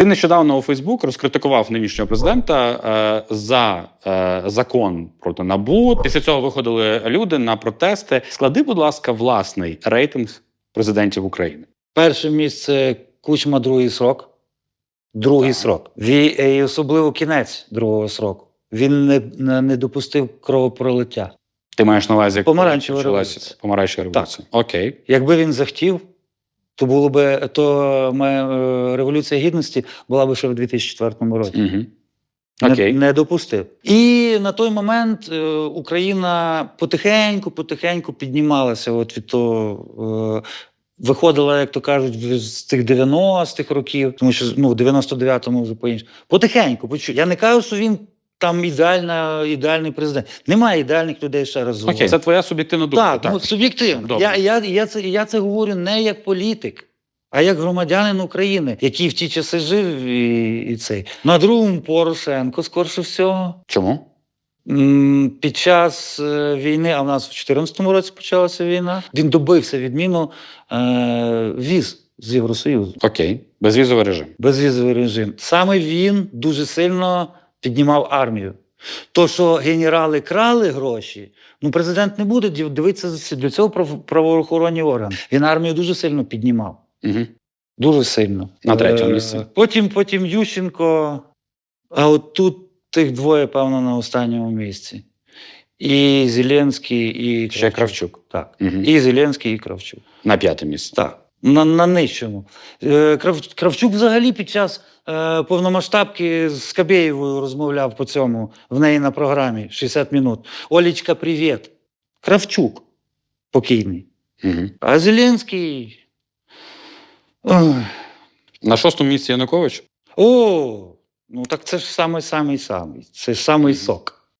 Ти нещодавно у Фейсбук розкритикував нинішнього президента е, за е, закон проти набу. Після цього виходили люди на протести. Склади, будь ласка, власний рейтинг президентів України. Перше місце Кучма, другий срок. Другий Так. срок. Ві, і особливо кінець другого сроку. Він не, не, допустив кровопролиття. Ти маєш на увазі як Помаранчева революція. Помаранчева революція. Окей. Якби він захотів, то було би то ме- е, революція гідності була б ще в 2004 році. Угу. Не, Окей. не допустив. І на той момент е, Україна потихеньку, потихеньку піднімалася от від того. Е, Виходила, як то кажуть, з тих 90-х років, тому що ну, в 99-му вже по-іншому. Потихеньку, по чуть. Я не кажу, що він там ідеальна, ідеальний президент. Немає ідеальних людей ще раз. Окей, це твоя суб'єктивна думка. Так, ну суб'єктивно. Я, я, я, це, я це говорю не як політик, а як громадянин України, який в ті часи жив і, і цей. На другому Порошенко, скорше всього. Чому? Під час е, війни, а в нас в 2014 році почалася війна, він добився відміну е, віз з Євросоюзу. Окей. Безвізовий режим. Безвізовий режим. Саме він дуже сильно піднімав армію. То, що генерали крали гроші, ну президент не буде дивитися за для цього прав- правоохоронні органи. Він армію дуже сильно піднімав. Угу. Дуже сильно. На третьому Е, місці. Потім, потім Ющенко. А от тут тих двоє, певно, на останньому місці. І Зеленський, і Кравчук. Ще Кравчук. Так. Угу. І Зеленський, і Кравчук. На п'яте місце. Так. На, на нижчому. Е, Крав, Кравчук взагалі під час е, повномасштабки з Кабєєвою розмовляв по цьому в неї на програмі 60 минут. Олічка, привіт. Кравчук покійний. Угу. А Зеленський. Ой. На шостому місці Янукович. О, ну так це ж самий самий самий. Це ж самий сок.